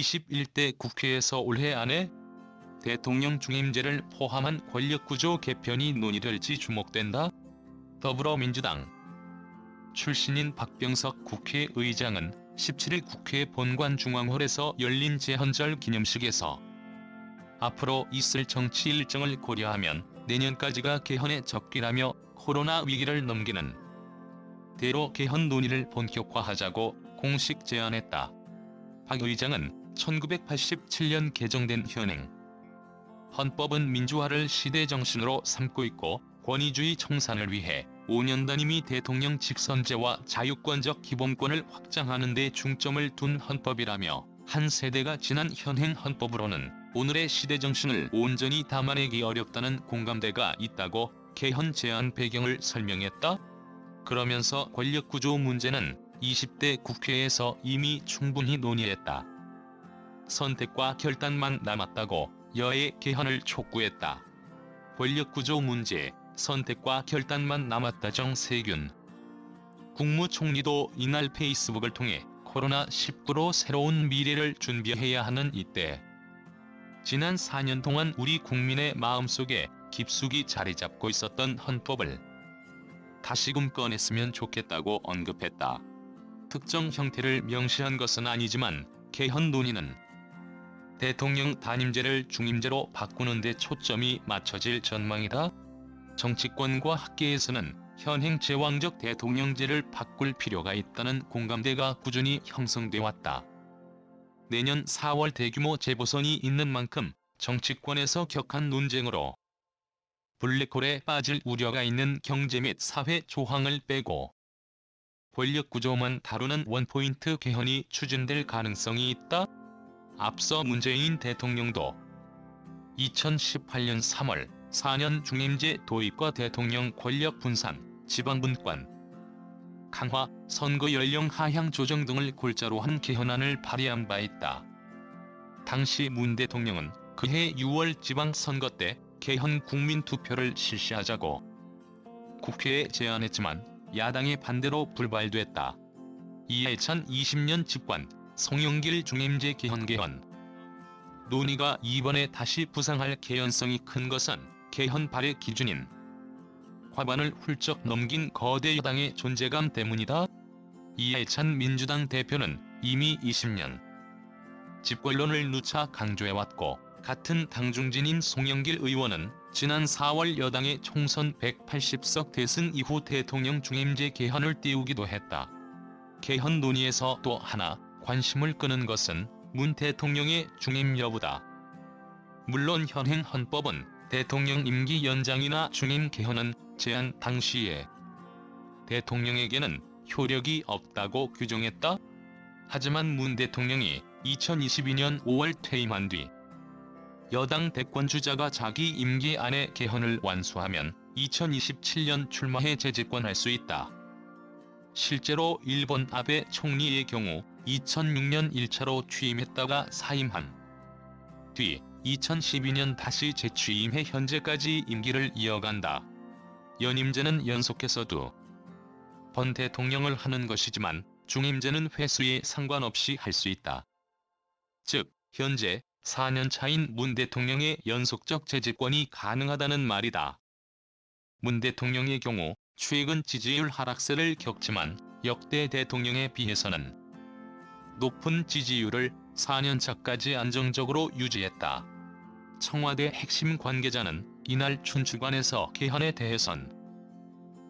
21대 국회에서 올해 안에 대통령 중임제를 포함한 권력구조 개편이 논의될지 주목된다. 더불어민주당 출신인 박병석 국회의장은 17일 국회 본관 중앙홀에서 열린 제헌절 기념식에서 앞으로 있을 정치 일정을 고려하면 내년까지가 개헌의 적기라며 코로나 위기를 넘기는 대로 개헌 논의를 본격화하자고 공식 제안했다. 박 의장은 1987년 개정된 현행 헌법은 민주화를 시대 정신으로 삼고 있고 권위주의 청산을 위해 5년 단임이 대통령 직선제와 자유권적 기본권을 확장하는 데 중점을 둔 헌법이라며 한 세대가 지난 현행 헌법으로는 오늘의 시대 정신을 온전히 담아내기 어렵다는 공감대가 있다고 개헌 제안 배경을 설명했다. 그러면서 권력구조 문제는 20대 국회에서 이미 충분히 논의했다. 선택과 결단만 남았다고 여의 개헌을 촉구했다. 권력 구조 문제, 선택과 결단만 남았다 정세균. 국무총리도 이날 페이스북을 통해 코로나19로 새로운 미래를 준비해야 하는 이때 지난 4년 동안 우리 국민의 마음속에 깊숙이 자리 잡고 있었던 헌법을 다시금 꺼냈으면 좋겠다고 언급했다. 특정 형태를 명시한 것은 아니지만 개헌 논의는 대통령 단임제를 중임제로 바꾸는 데 초점이 맞춰질 전망이다. 정치권과 학계에서는 현행 제왕적 대통령제를 바꿀 필요가 있다는 공감대가 꾸준히 형성돼 왔다. 내년 4월 대규모 재보선이 있는 만큼 정치권에서 격한 논쟁으로 블랙홀에 빠질 우려가 있는 경제 및 사회 조항을 빼고 권력 구조만 다루는 원포인트 개헌이 추진될 가능성이 있다. 앞서 문재인 대통령도 2018년 3월 4년 중임제 도입과 대통령 권력 분산, 지방분권, 강화, 선거 연령 하향 조정 등을 골자로 한 개헌안을 발의한 바 있다. 당시 문 대통령은 그해 6월 지방선거 때 개헌 국민투표를 실시하자고 국회에 제안했지만 야당의 반대로 불발됐다. 이에 2020년 집권 송영길 중임제 개헌 개헌 논의가 이번에 다시 부상할 개연성이 큰 것은 개헌 발의 기준인 과반을 훌쩍 넘긴 거대 여당의 존재감 때문이다. 이해찬 민주당 대표는 이미 20년 집권론을 누차 강조해왔고 같은 당 중진인 송영길 의원은 지난 4월 여당의 총선 180석 대승 이후 대통령 중임제 개헌을 띄우기도 했다. 개헌 논의에서 또 하나 관심을 끄는 것은 문 대통령의 중임 여부다. 물론 현행 헌법은 대통령 임기 연장이나 중임 개헌은 제안 당시에 대통령에게는 효력이 없다고 규정했다. 하지만 문 대통령이 2022년 5월 퇴임한 뒤 여당 대권주자가 자기 임기 안에 개헌을 완수하면 2027년 출마해 재집권할 수 있다. 실제로 일본 아베 총리의 경우 2006년 1차로 취임했다가 사임한 뒤 2012년 다시 재취임해 현재까지 임기를 이어간다. 연임제는 연속해서도 번 대통령을 하는 것이지만 중임제는 횟수에 상관없이 할 수 있다. 즉, 현재 4년 차인 문 대통령의 연속적 재집권이 가능하다는 말이다. 문 대통령의 경우 최근 지지율 하락세를 겪지만 역대 대통령에 비해서는 높은 지지율을 4년차까지 안정적으로 유지했다. 청와대 핵심 관계자는 이날 춘추관에서 개헌에 대해선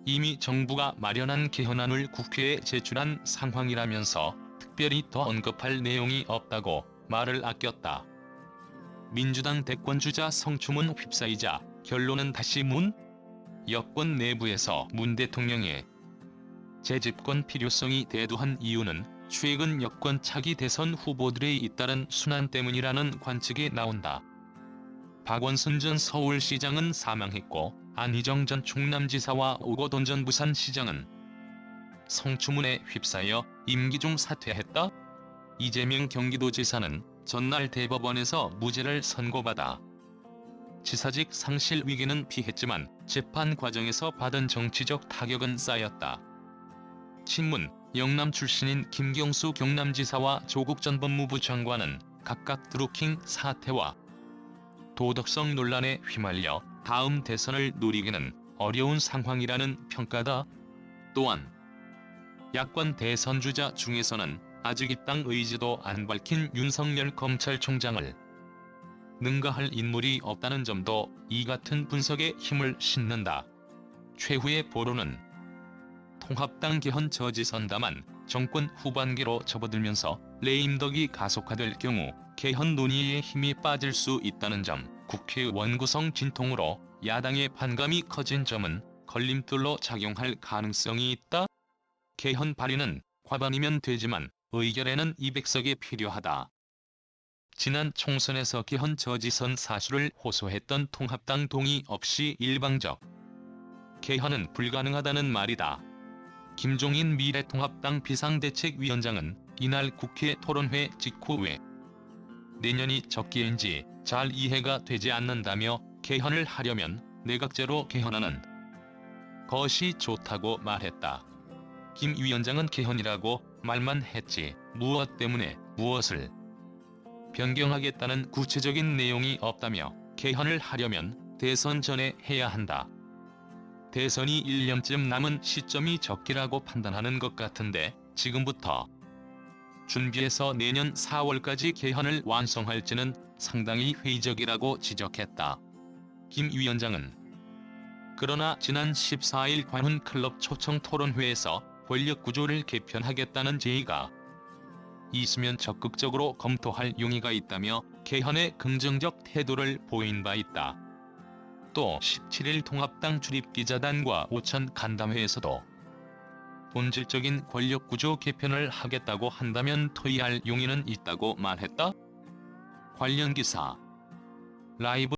이미 정부가 마련한 개헌안을 국회에 제출한 상황이라면서 특별히 더 언급할 내용이 없다고 말을 아꼈다. 민주당 대권주자 성추문 휩싸이자 결론은 다시 문? 여권 내부에서 문 대통령의 재집권 필요성이 대두한 이유는 최근 여권 차기 대선 후보들의 잇따른 순환 때문이라는 관측이 나온다. 박원순 전 서울시장은 사망했고 안희정 전 충남지사와 오거돈 전 부산시장은 성추문에 휩싸여 임기 중 사퇴했다. 이재명 경기도지사는 전날 대법원에서 무죄를 선고받아 지사직 상실 위기는 피했지만 재판 과정에서 받은 정치적 타격은 쌓였다. 친문, 영남 출신인 김경수 경남지사와 조국 전 법무부 장관은 각각 드루킹 사태와 도덕성 논란에 휘말려 다음 대선을 누리기는 어려운 상황이라는 평가다. 또한 야권 대선 주자 중에서는 아직 입당 의지도 안 밝힌 윤석열 검찰총장을 능가할 인물이 없다는 점도 이 같은 분석에 힘을 싣는다. 최후의 보루는 통합당 개헌 저지선다만 정권 후반기로 접어들면서 레임덕이 가속화될 경우 개헌 논의에 힘이 빠질 수 있다는 점, 국회의원 구성 진통으로 야당의 반감이 커진 점은 걸림돌로 작용할 가능성이 있다. 개헌 발의는 과반이면 되지만 의결에는 200석이 필요하다. 지난 총선에서 개헌 저지선 사실을 호소했던 통합당 동의 없이 일방적 개헌은 불가능하다는 말이다. 김종인 미래통합당 비상대책위원장은 이날 국회 토론회 직후 외 내년이 적기인지 잘 이해가 되지 않는다며 개헌을 하려면 내각제로 개헌하는 것이 좋다고 말했다. 김 위원장은 개헌이라고 말만 했지 무엇 때문에 무엇을 변경하겠다는 구체적인 내용이 없다며 개헌을 하려면 대선 전에 해야 한다. 대선이 1년쯤 남은 시점이 적기라고 판단하는 것 같은데 지금부터 준비해서 내년 4월까지 개헌을 완성할지는 상당히 회의적이라고 지적했다. 김 위원장은 그러나 지난 14일 관훈 클럽 초청 토론회에서 권력 구조를 개편하겠다는 제의가 있으면 적극적으로 검토할 용의가 있다며 개헌에 긍정적 태도를 보인 바 있다. 또 17일 통합당 출입기자단과 오천 간담회에서도 본질적인 권력구조 개편을 하겠다고 한다면 토의할 용의는 있다고 말했다. 관련 기사 라이브